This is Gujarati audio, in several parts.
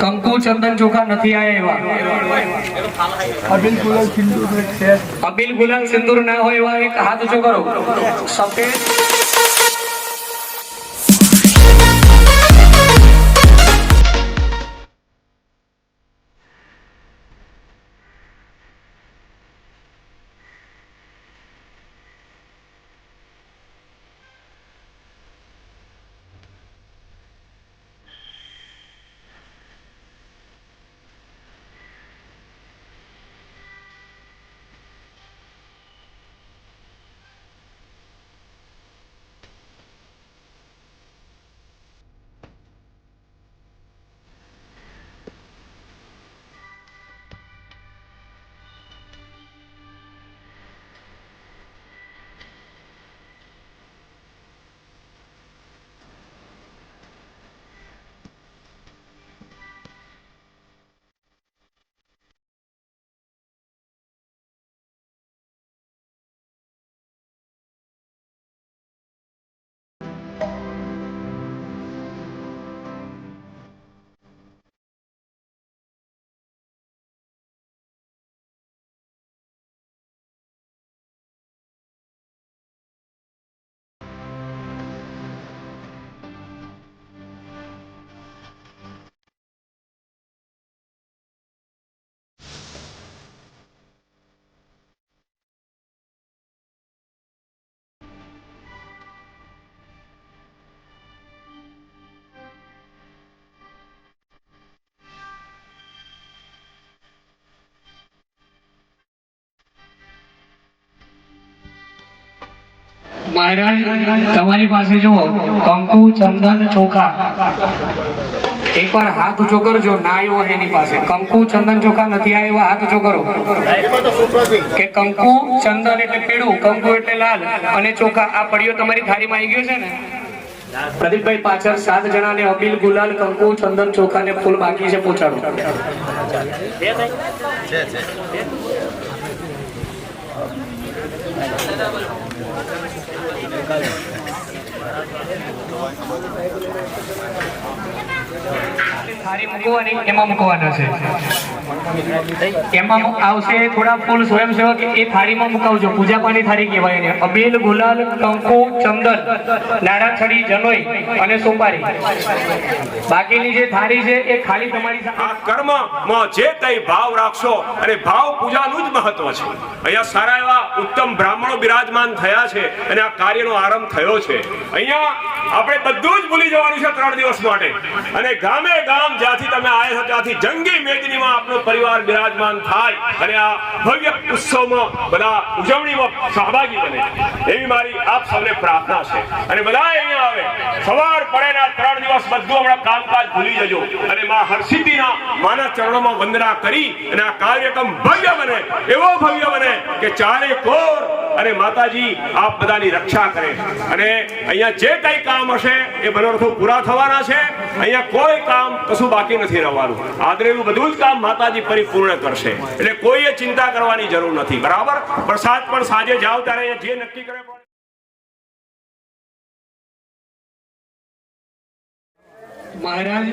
કંકુ ચંદન ચોખા નથી આયા એવા. અબિલ ગુલાલ સિંધુ અબિલ ગુલાલ સિંદૂર ના હોય એવા એક હાથ ઊંચો કરો. સફેદ મહારાજ, તમારી પાસે જુઓ, કંકુ, ચંદન, ચોખા. એકવાર હાથ ઊંચો કરજો, ના આવ્યો એની પાસે. કંકુ, ચંદન, ચોખા નથી આવ્યા, હાથ ઊંચો કરો. કે કંકુ, ચંદન એટલે પીળું કંકુ એટલે લાલ અને ચોખા. આ પડ્યો તમારી થાળીમાં આવી ગયો છે ને? પ્રદીપભાઈ પાછળ સાત જણાને અબીલ, ગુલાલ, કંકુ, ચંદન, ચોખા ને ફૂલ બાકી છે પહોંચાડો Thank you. સોપારી. બાકીની જે થાળી છે એ ખાલી તમારી આ કર્મમાં જે કઈ ભાવ રાખશો, અને ભાવ પૂજાનું જ મહત્વ છે. અહીંયા સારા એવા ઉત્તમ બ્રાહ્મણો બિરાજમાન થયા છે, અને આ કાર્યનો આરંભ થયો છે. અહીંયા આપણે બધું જ ભૂલી જવાનું છે ત્રણ દિવસ માટે. અને ગામે ગામ જ્યાંથી તમે આવ્યા છો, ત્યાંથી જંગી મેદનીમાં આપનો પરિવાર બિરાજમાન થાય અને આ ભવ્ય ઉત્સવમાં બધા ઉજવણીમાં સહભાગી બને. એવી મારી આપ સૌને પ્રાર્થના છે. અને બધા અહીંયા આવે. સવાર પડેના ત્રણ દિવસ બધું હમણાં કામકાજ ભૂલી જજો. અને માં હરસિદ્ધિના માના ચરણોમાં વંદના કરી અને આ કાર્યક્રમ ભવ્ય બને. એવો ભવ્ય બને કે ચારે કોર અને માતાજી આપ બધાની રક્ષા કરે. અને અહીંયા જે કઈ કામ હશે, એ મનોરથો પૂરા થવાના છે. અહીંયા કોઈ કામ કશું બાકી નથી રહેવાનું. આદરેલું બધું જ કામ માતાજી પરિપૂર્ણ કરશે. એટલે કોઈએ ચિંતા કરવાની જરૂર નથી. બરાબર? પ્રસાદ પણ સાંજે જાઓ ત્યારે જે નક્કી કરે મહારાજ,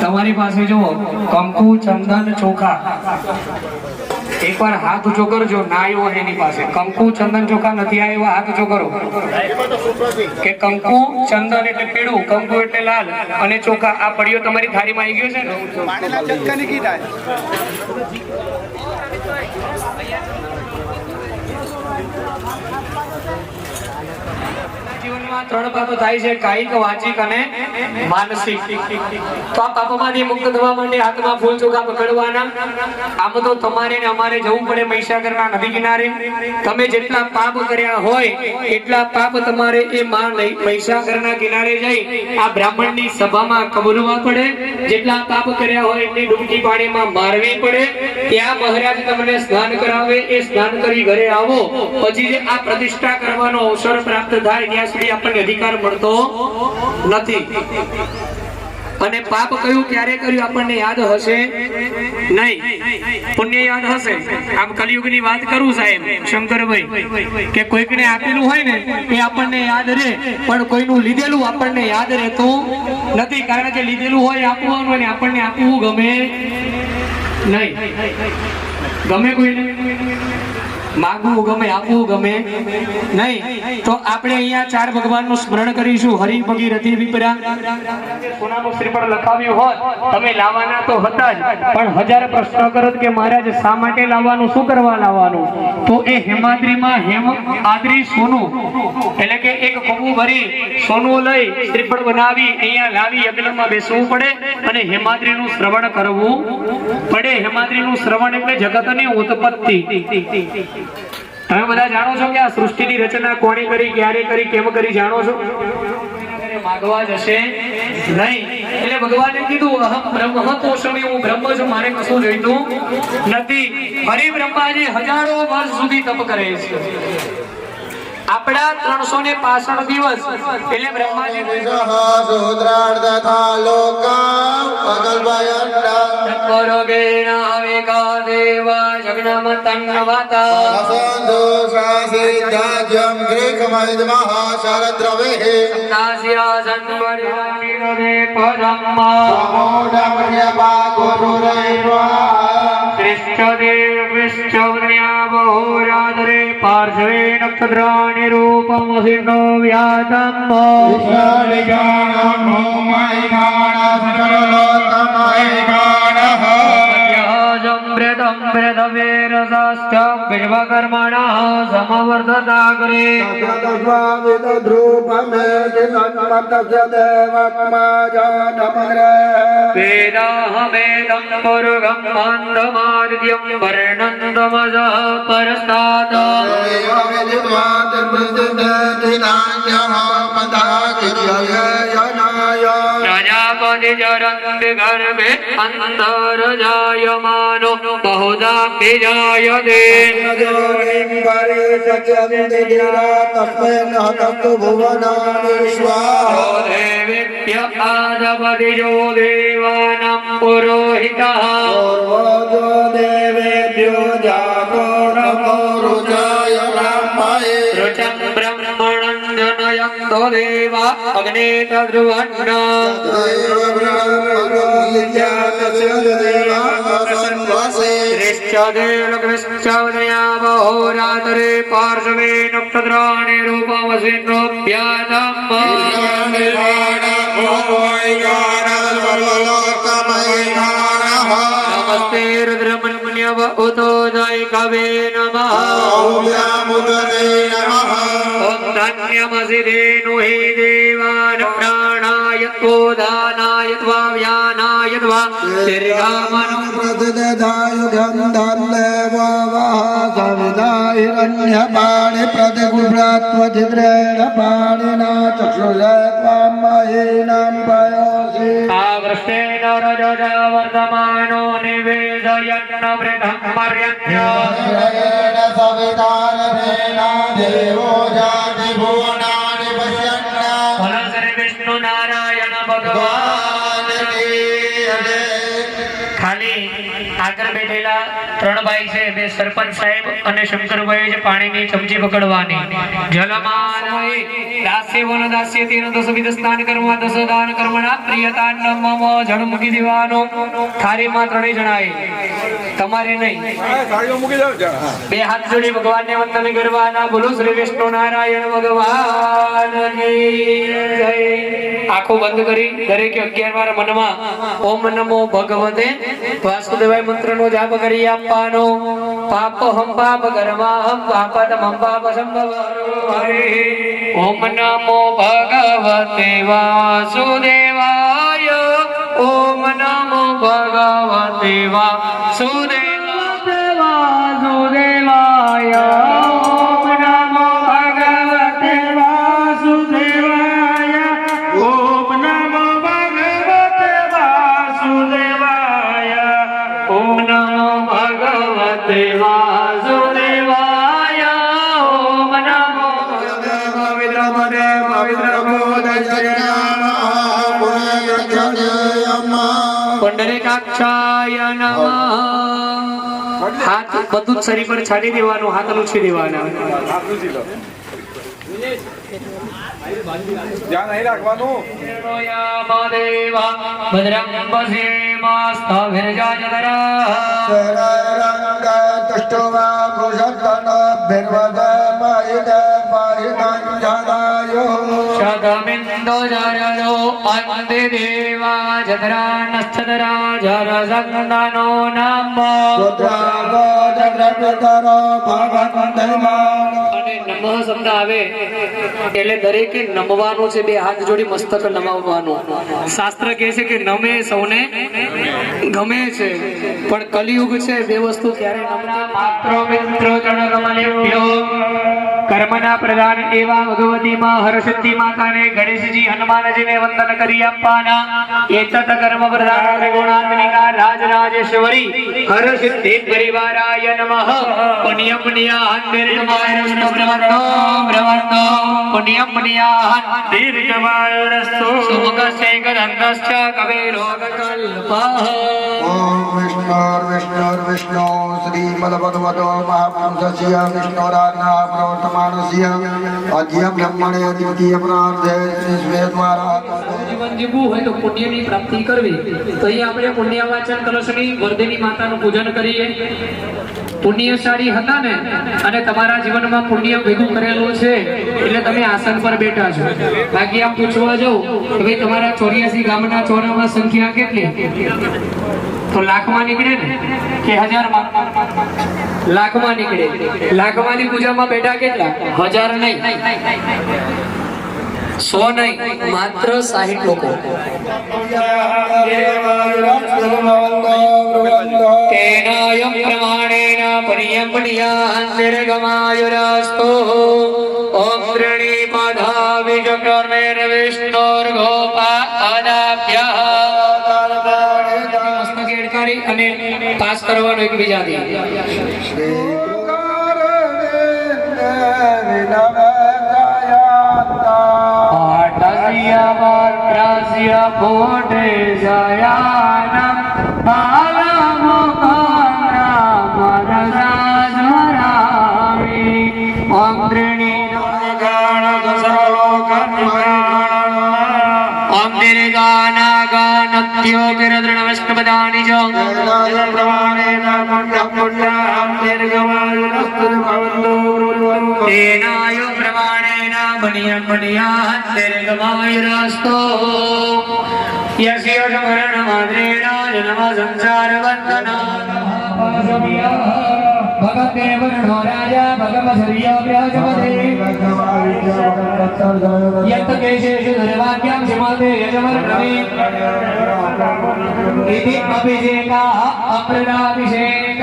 તમારી પાસે જુઓ કંકુ, ચંદન, ચોખા એકવાર હાથ ઊંચો કરજો, ના આવ્યો એની પાસે. કંકુ ચંદન ચોખા નથી આવ્યા, હાથ ઊંચો કરો. કે કંકુ ચંદન એટલે પીળું, કંકુ એટલે લાલ અને ચોખા. આ પડ્યો તમારી થાળીમાં આવી ગયો છે? ને પાણીના ચટકાની કીધા જીવનમાં ત્રણ પાપો થાય છે, કાયિક, વાચિક અને માનસિક. તો આ પાપોમાંથી મુક્ત થવા માટે હાથમાં ફૂલ ચોખા પકડવાના. આમ તો તમારે ને અમારે જવું પડે મહીસાગરના નદી કિનારે. તમે જેટલા પાપ કર્યા હોય, એટલા પાપ તમારે એ માં મહીસાગરના કિનારે જઈ આ બ્રાહ્મણની સભામાં કબૂલવા પડે. જેટલા પાપ કર્યા હોય એટલી ડૂબકી પાણીમાં મારવી પડે. ત્યાં મહારાજ તમને સ્નાન કરાવે, એ સ્નાન કરી ઘરે આવો. પછી જે આ પ્રતિષ્ઠા કરવાનો અવસર પ્રાપ્ત થાય, ત્યાં સુધી આપણને અધિકાર મળતો નથી. અને પાપ કયું ક્યારે કર્યું આપણને યાદ હશે? નહીં. પુણ્ય યાદ હશે. આમ કલયુગની વાત કરું સાહેબ, શંકરભાઈ, કે કોઈકને આપેલું હોય ને, એ આપણને યાદ રહે, પણ કોઈનું લીધેલું આપણને યાદ રહેતું નથી. કારણ કે લીધેલું હોય આપવાનું અને આપણને આપવું ગમે નહીં. ગમે કોઈને. માગવું ગમે, આપવું ગમે. નહીં, તો આપણે અહીંયા ચાર ભગવાનનું સ્મરણ કરીશું. હરિ ભગીરથી વિપરા સોનાનું શ્રીફળ સોનું, એટલે કે એક કબુ ભરી સોનું લઈ શ્રીફળ બનાવી અહીંયા લાવી યજ્ઞમાં બેસવું પડે અને હેમાદ્રીનું શ્રવણ કરવું પડે. હેમાદ્રીનું શ્રવણ એટલે જગતની ઉત્પત્તિ. તમે બધા જાણો છો કે આ સૃષ્ટિની રચના કોણે કરી ક્યારે કરી કેમ કરી જાણો છો? ભગવાને કીધું અહમ હજારો વર્ષ સુધી તપ કરે છે. આપડા ત્રણસો ને પાસઠ દિવસ એટલે બ્રહ્માજી દેવા જગનામતન્નવાતા સંતો સાસિદ્ધાજ્યમ ગ્રેકમૈદ મહાશરદ્રવેહ નાસિરાસન્મરિરવે પરમ્મા મોડમ્યપા ગુરુરૈવા કૃષ્ણદેવ વિષ્ણવ્યાબહોરાદરે પાર્શ્વે નક્ષત્રાણિ રૂપમ સિંહો વ્યાતમ व्रतवेरसाश्च विश्वकर्मणः समवर्धताग्रे वेदाहमेदं मुरुगं मान्दमादित्यं वर्णन्दमजः परस्तात् પ્રજાપતિ ચરંગ ગર્ભે અંતર જાયમાનો બહુદાપી જાયતે આદપતિ જો દેવાના પુરોહિતા દેવેભ્યો જાગો નમો રુચાય બ્રહ્માય રુચમ બ્રહ્મ जनयन्तो देवा अग्ने तद्रुवण्ण ृश्चदेलकृश्चवदयावहोरातरे पार्श्वे नक्षत्राणि रूपमसिन्नोऽभ्यातम् नमस्ते रुद्रमन्यव उतो जय कवे धन्यमसि धेनु हि देवान् प्राणाय ओदानाय त्वा व्यानाय त्वा दीर्घामनु सविताहिरण्यपाणि प्रतिगुभ्रात्वचिद्रेण पाणिना चक्षुषे त्वां महीनां पयोषि आवृष्टेन रजज वर्धमानो निवेदयन्न वृद्धं पर्यन्त्य ेन सवितानरेण देवो जाति भुवनानि આગળ બેઠેલા ત્રણ ભાઈ છે, બે સરપંચ સાહેબ અને શંકરભાઈ છે પાણીની ચમચી પકડવાની. જલમાન દાસ્ય વન દાસ્ય તેન દસ વિધ સ્નાન કર્મ દસ દાન કર્મણા પ્રિયતા નમમ જળ મૂકી દેવાનો. થાળીમાં ત્રણેય જણાય તમારે નહીં. બે હાથ જોડી ભગવાનને વંદન કરવાના. બોલો શ્રી વિષ્ણુ નારાયણ ભગવાન આંખો બંધ કરી દરેકે અગિયાર વાર મનમાં, ઓમ નમો ભગવતે, વાસુદેવાય મંત્રનો જાપ કરી આપવાનો પાપ હમ પાપ કર્મા હમ પાપતમ પાપ સંભવ હરે ઓમ નમો ભગવતે વાસુદેવાય ઓમ નમો ભગવતે વાસુદેવાય વાસુદેવાય પુંડરીકાક્ષાય નમઃ. હાથ બધું જ શરીર પર છાડી દેવાનું હાથ લૂછી દેવાના. ધ્યાન નહીં રાખવાનું. ભદ્રમ ಕಷ್ಟವ ಭುಷತನ ಬೆರ್ವದ ಮರಿದ ಪರಿದಂಜನಾಯೋ નમ અને નમઃ શબ્દ આવે એટલે દરેકે નમવાનું છે બે હાથ જોડી મસ્તક નમાવવાનું. શાસ્ત્ર કહે છે કે નમે સૌને ગમે છે. પણ કલિયુગ છે બે વસ્તુ ક્યારે નમતા. માત્ર મિત્રો કર્મના પ્રધાન એવા ભગવતીમાં હરસિદ્ધિ માતાને, ગણેશજી, હનુમાનજીને વંદન કરી આપવાના. એતત કર્મ પ્રધાન ગુણાત્મિકા રાજરાજેશ્વરી. હરસિદ્ધિ પરિવારાય નમઃ. પુણ્ય પુણ્યાહન નિર્ગમાય બ્રહ્મણો બ્રહ્મણો પુણ્ય પુણ્યાહન દીર્ઘમાયુરસ્તુ. સુમુખ ગંધશ્ચ કવેરો કલ્પઃ ઓમ વિષ્ણુર્વિષ્ણુર્વિષ્ણુ શ્રીમદભગવતો મહાપુરુષસ્ય વિષ્ણુરાજ્ઞા પ્રવર્તમાનસ્ય અદ્ય બ્રહ્મણે દ્વિતીય હોય તો પુણ્યની પ્રાપ્તિ કરવી. તો અહીં આપણે પુણ્ય વાચન કલશની વર્ધેની માતાનું પૂજન કરીએ. પુણ્યશાળી હતા ને, અને તમારા જીવનમાં પુણ્ય ભેગું કરેલું છે, એટલે તમે આસન પર બેઠા છો. બાકી આમ પૂછવા જાઉં કે ભાઈ તમારા ચોર્યાસી ગામના ચોરામાં સંખ્યા કેટલી? તો લાખમાં નીકળે ને, કે હજારમાં લાખમાં નીકળે. લાખમાંની પૂજામાં બેઠા કેટલા? હજાર નહીં. સો નહીં, માત્ર સાહીઠ લોકો. તેનાયમ પ્રમાણેન પર્યમણ્યાંતિર્ગમાયુરાસ્તો ઓમ શ્રેણી માધા વિજકર્મેર વિષ્ણોર્ગોપાદાભ્ય અને પાસ કરવાનો એકબીજાથી ભદ્રસ્ય ભોટે જયાનમ બાલમુકન્નામરસાસ્મરામિ ઓમ ઓમ દીર્ઘાનાગાનત્યો ગિરદ્રણવસ્કપદાનિ મણિયા મણિયા દીર્ઘમય રસ્તો. યસ્ય સમરણ માદ્રેણ જન્મ સંસાર બંધના भगवदेव नो राजा भगवसर्यो व्याजपदे यत् केशेषु दुर्भाग्यं शिमते यजवर्णवे इति અભિષેકા અપ્રદાભિષેક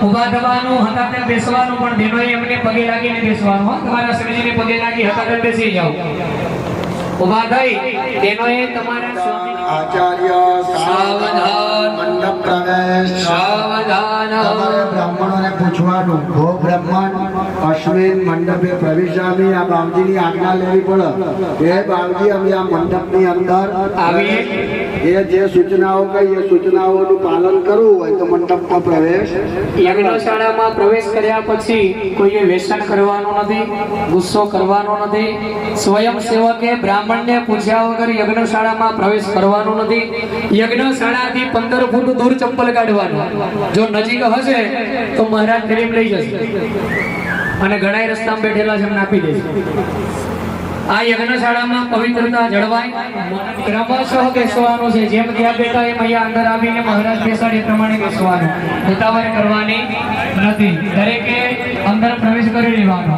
ઉભા થવાનું હતા ત્યાં બેસવાનું પણ ધીનો એમને પગે લાગીને બેસવાનું હો તમારા શ્રીજીને પગે લાગી હતા ત્યાં બેસી જાઓ ઉભા થઈ તેનો એ તમારા સ્વામી આચાર્ય સાવધાન. મંડપ પ્રવેશ સાવધાન તમારે બ્રાહ્મણોને પૂછવાનું હો બ્રાહ્મણ અશ્વિન મંડપે પ્રવેશામી આ બાવજીની આજ્ઞા લેવી પડે એ બાવજી અમે આ મંડપની અંદર આવીએ. એ જે સૂચનાઓ કઈ એ સૂચનાઓનું પાલન કરવું હોય તો મંડપમાં પ્રવેશ યજ્ઞશાળામાં પ્રવેશ કર્યા પછી કોઈએ વ્યસન કરવાનું નથી ગુસ્સો કરવાનો નથી સ્વયં સેવકે બ્રાહ્મણને પૂછ્યા વગર યજ્ઞશાળામાં પ્રવેશ કરવાનો નથી. યજ્ઞશાળાથી પંદર ફૂટ દૂર ચંપલ કાઢવાનું. જો નજીક હશે, તો મહારાજ ગરીબ લઈ જશે. અને ઘણા રસ્તામાં બેઠેલા છે આપી દેશે આ યજ્ઞશાળામાં પવિત્રતા જળવાય. ક્રમશઃ બેસવાનું છે. જેમ ત્યાં બેઠા એમ અહીંયા અંદર આવીને મહારાજ બેસાડે પ્રમાણે બેસવાનું. ઉતાવળ કરવાની નથી. દરેકે અંદર પ્રવેશ કરી લેવાનો.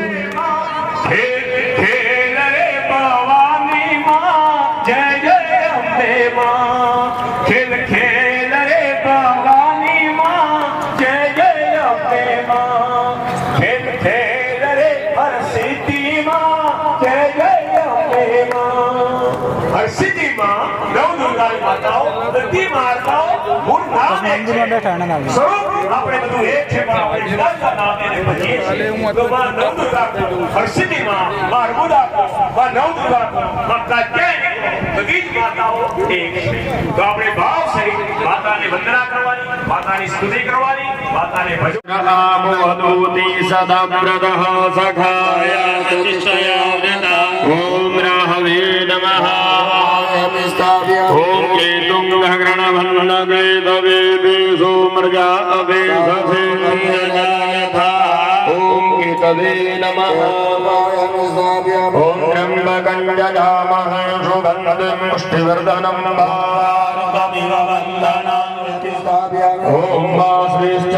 હરસિદ્ધિ માં જય જય અંબે માં હરસિદ્ધિ નવ દુર્ગાની માતાઓ બધી માતાઓ મૂળ નામ એક છે. સ્વરૂપ આપણે બધું એક છે પણ આપણે જુદા જુદા નામે એને ભજીએ છીએ. તો માં નવ દુર્ગા કો, માં, માં માં નવ દુર્ગા માં કાત્યાયની બધી જ માતાઓ એક છે. તો આપણે ભાવ સહિત માતાને વંદના કરવાની માતાની સ્તુતિ કરવાની માતાને ભજન નમોદૂતિ સદવ્રતઃ સખાય ॐ राहवे नमः ॐ केतुङ्गगणवन्नगेतवे सोमर्गा अवेशसे ॐ केतवे नमः ॐ त्र्यम्बकं जजामः सुगन्धिं पुष्टिवर्धनं भारतमिव वन्दनाम् ॐ वाश्रीश्च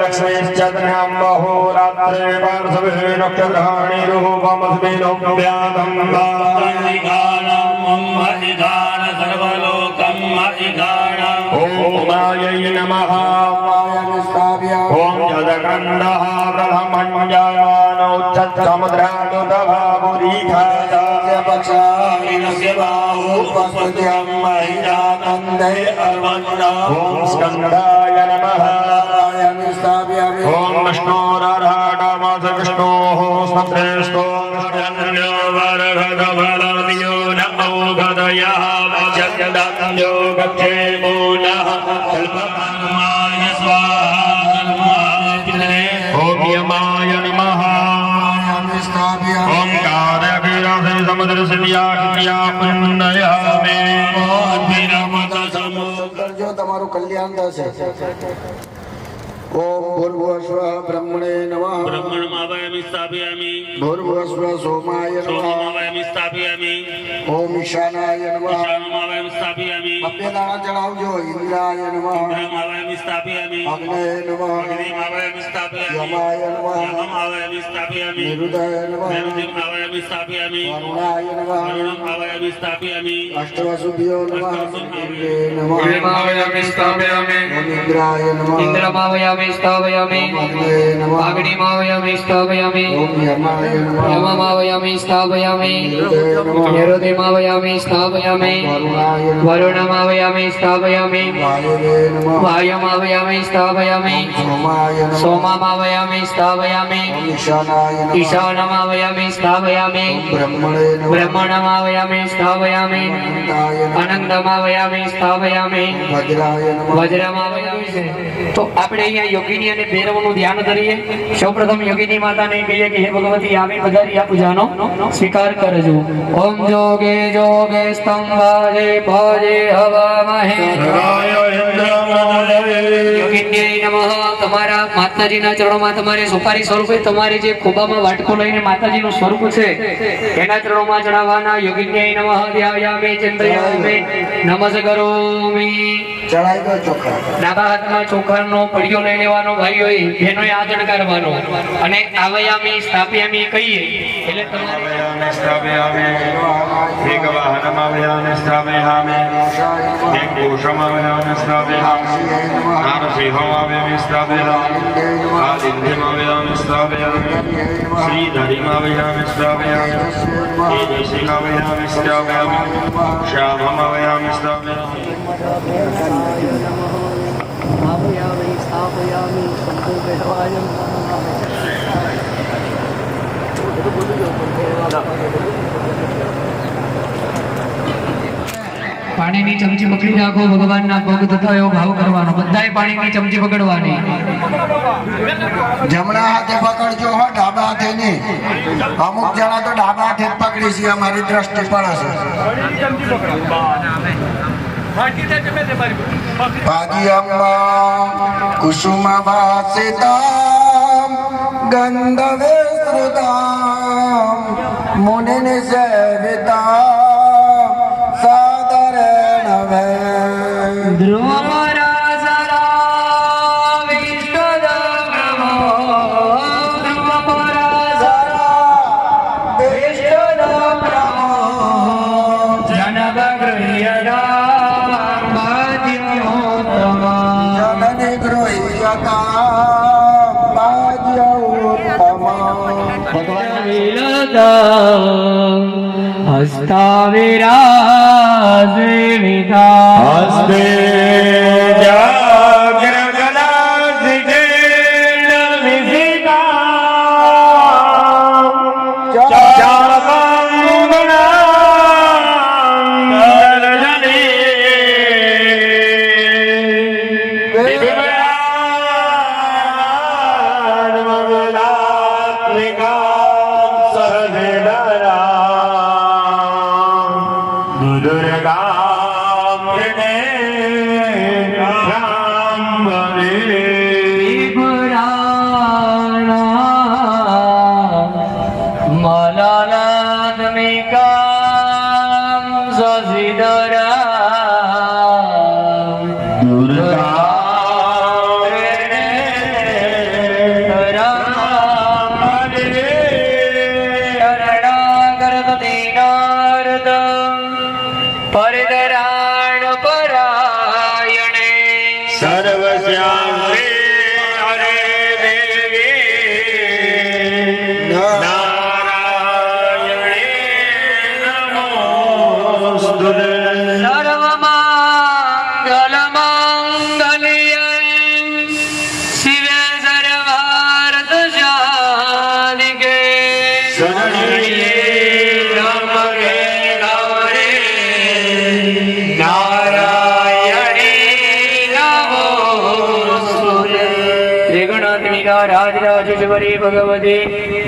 लक्ष्मीश्च त्रयम्बहोरात्रे पार्श्वे नक्षत्राणि रूपमस्मिन् व्यातं ॐ इगाण सर्वलोकं इगाण ॐ मायै नमः। ॐ जदकण्डः ब्रह्मण्यमानौच्छद्समुद्रानुतभागुरीखादास्य बाहुपस्पत्यं महिरानन्दे अर्वन्ना ॐ स्कन्धाय नमः। ॐ विष्णोरर्हणमथ गदयः जगदन्यो गच्छेमो नः कल्पकर्माय स्वाहा ॐ यमाय नमः ॐ कार्यभिरसे समुद्रसिद्ध्या पुण्ययामे કરજો તમારું કલ્યાણ થશે ઓમ ભૂર્ભુવસ્વ બ્રહ્મણે નમઃ ब्रह्मणमावयमि स्थापयामि ભૂર્ભુવસ્વ સોમાય નમઃ सोममावयमि स्थापयामि ઓમ ઈશાનાય નમઃ ईशानमावयमि स्थापयामि બે દાણા ચડાવજો ઇન્દ્રાય નમઃ इन्द्रमावयमि स्थापयामि અગ્નય નમઃ अग्निमावयमि स्थापयामि યમાય નમઃ यममावयमि स्थापयामि નિરુદય નમઃ नैरुतिमावयमि स्थापयामि વરુણાય નમઃ वरुणमावयमि स्थापयामि અષ્ટવસુભ્યો નમઃ સૂર્ય નમઃ ભીમાવયામિ સ્થાપયામિ ઓમ ઇન્દ્રાય નમઃ ઇન્દ્રમાવયામિ સ્થાપયામિ અગ્નય નમઃ અગ્નિમાવયામિ સ્થાપયામિ યમમાવયામિ સ્થાપયામિ નિરુતિમાવયામિ સ્થાપયામિ વરુણમાવયામિ સ્થાપયામિ વાયમાવયામિ સ્થાપયામિ સોમામાવયામિ સ્થાપયામિ ઈશાનમાવયામિ સ્થાપયામિ બ્રહ્મણમાવયામિ સ્થાપયામિ અનંતમાવયામિ સ્થાપયામિ વજ્રમાવયામિ તો આપણે અહીંયા યોગીની અને ભૈરવનું ધ્યાન કરીએ. સૌપ્રથમ યોગીની માતાને કહીએ કે હે ભગવતી, આવી પધારી આ પૂજાનો સ્વીકાર કરજો. ઓમ જોગે જોગે સ્તંભાજે ભજે હવામહે. તમારા માતાજીના ચરણોમાં તમારે સોપારી સ્વરૂપે તમારે જે ખોબામાં વાટકો લઈને માતાજીનું સ્વરૂપ છે એના ચરણોમાં જણાવવાના યોગિન્યય નમઃ. ધ્યાયામે ડાબા હાથમાં ચોખાનો પડ્યો લઈ લેવાનો ભાઈઓએ બેનોએ આદણ કરવાનો. અને આવયામી સ્થાપ્યામી કહીએ आदित्यमावयामि स्थापयामि श्रीधरिमावयामि स्थापयामि तेजस्विमावयामि स्थापयामि श्याममावयामि स्थापयामि પાણીની ચમચી પકડી રાખો, ભગવાનના પગ તથા એવો ભાવ કરવાનો. બધાએ પાણીની ચમચી પકડવાની. જમણા હાથે પકડજો હો, ડાબા હાથે નહીં. અમુક જણા તો ડાબા હાથે પકડી છે, અમારી દ્રષ્ટિ પડે છે પાદિયમ્મા કુસુમ વાસિતામ ગંધવે શ્રુતા મુનિ સેવિતામ હસ્તા વિરાજ વિધા હસ્તે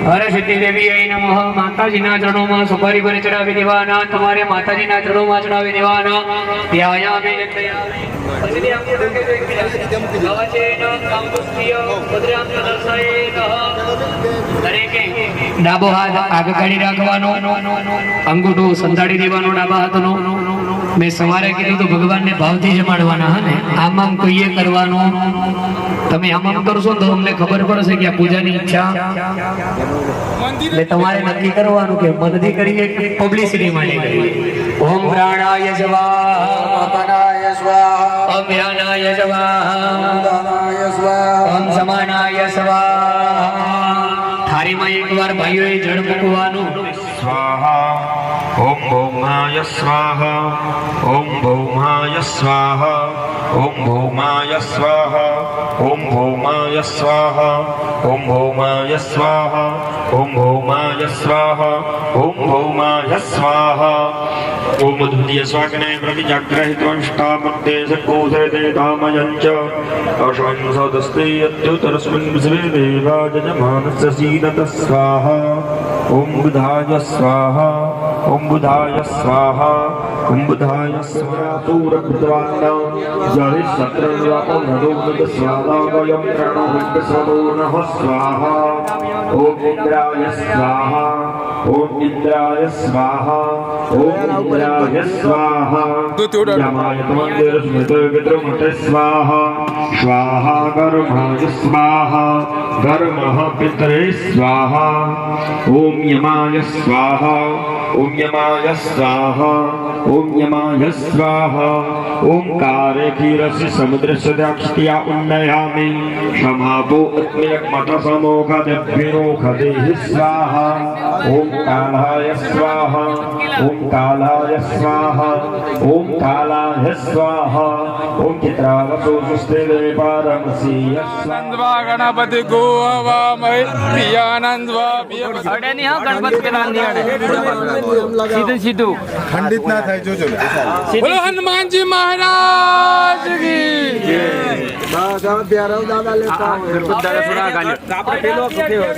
હરસિદ્ધિ દેવી નમઃ. માતાજીના ચરણોમાં સુપારી પર ચડાવી દેવાના. તમારે માતાજીના ચરણોમાં ચડાવી દેવાના. ડાબો હાથ આગ કાઢી રાખવાનો. અંગૂઠો સંતાડી દેવાનો ડાબા હાથનો. મેં સવારે કીધું તો, ભગવાનને ભાવથી જમાડવાના હા ને? આમ આમ કોઈએ કરવાનું? તમે આમ કરશો તો અમને ખબર પડશે કે આ પૂજાની ઈચ્છા. એટલે તમારે નક્કી કરવાનું કે મદદી કરીએ કે પબ્લિસિટી માટે ઓમ પ્રાણાય સ્વાહા અપનાય સ્વાહા, અભ્યાનાય સ્વાહા સ્વાહા ઓમ સમાનાય સ્વાહા. થારીમાં એકવાર ભાઈઓએ જળ મૂકવાનું. સ્વાહા. ॐ भौमाय स्वाहा ॐ भौमाय स्वाहा ॐ भौमाय स्वाहा ॐ भौमाय स्वाहा ॐ भौमाय स्वाहा ॐ भौमाय स्वाहा ॐ भौमाय स्वाहा ॐ मधुतीय स्वागने प्रतिजाग्रहित्वंष्टापत्ते सङ्कोसरते धामयञ्च अशं सदस्ते यत्युतरस्मिन् श्रीदे राजमानस्य सीनतः स्वाहा ॐ बुधाय स्वाहा ઓમ બુધાય સ્વાહા ઓમ બુધાય સ્વાતુ રક્તવાન જરે શત્રવ્યાપો નરોગત સ્વાદાવયમ સ્વાહા ॐ इन्द्राय स्वाहा ॐ इन्द्राय स्वाहा यमाय मन्दिरस्मृतविद्रुमठ स्वाहा स्वाहा कर्माय स्वाहा कर्मः पितरे स्वाहा ॐ यमाय स्वाहा ॐ यमाय स्वाहा ॐ यमाय स्वाहा ओंकारे धीरस्य समुद्रस्य दाक्षित्या उन्नयामि क्षमापो अत्मयमठसमोघदभ्यरोघदेः स्वाहा ॐ કાલાય સ્વાહા ઓમ કાલાય સ્વાહા ઓમ કાલાય સ્વાહા ઓમ ચિત્રાવતો સુસ્તે પારમસી નંદવા ગણપતિ ગોવામય પ્રિયાનંદવા અડે ની હા ગણપતિ કે નામની અડે સીધું સીધું ખંડિત ના થાય જોજો બોલો હનુમાનજી મહારાજ કી દાદા પ્યારા દાદા લેતા ગણપતિ દાદા થોડા ગાલ્યો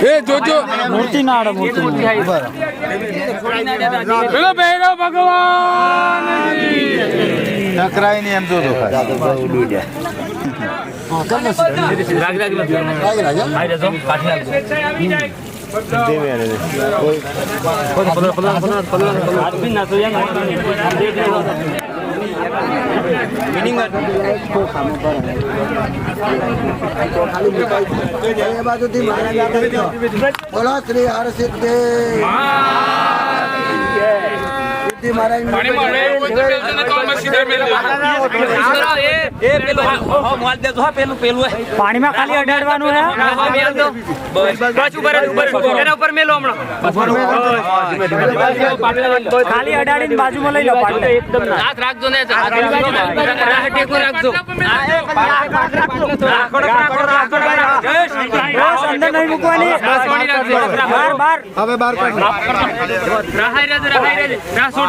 એ જોજો મૂર્તિ ના મૂર્તિ બોલો ભૈરવ ભગવાન ટકરાય નહીં એમ જોજો એ બાજુથી જાઓ. બોલો શ્રી હરસિદ્ધિ. સિદ્ધિ મહારાજ પાણીમાં ખાલી અડાડવાનું હે ખાલી અડાડીને બાજુમાં લઈ લો એકદમ બસ અંદર નહીં મૂકવાની બાર બાર હવે બાર કાઢો રાહ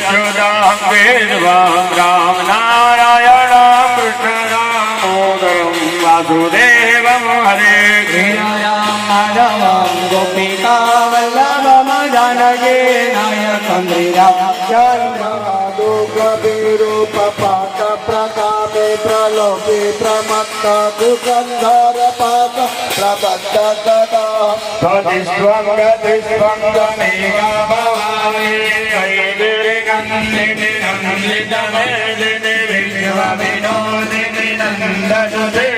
હે અચ્યુતામ વેદવામ રામ નારાયણ કૃષ્ણ દામોદરમ વાસુદેવમ હરે રામ ગોપિકા વલ્લભમ જાનકે નાયકમ પ્રકાપે પ્રલોભે પાક પ્રબદ્ધ प्रलोभे प्रमत्ता दुगन्धरपाक प्रबद्ध तदा त्वदिष्वं गतिष्वं गमेगा भवानि कैर्गन्धिनि नन्दितमेदिनि विश्वविनोदिनि नन्दसुधे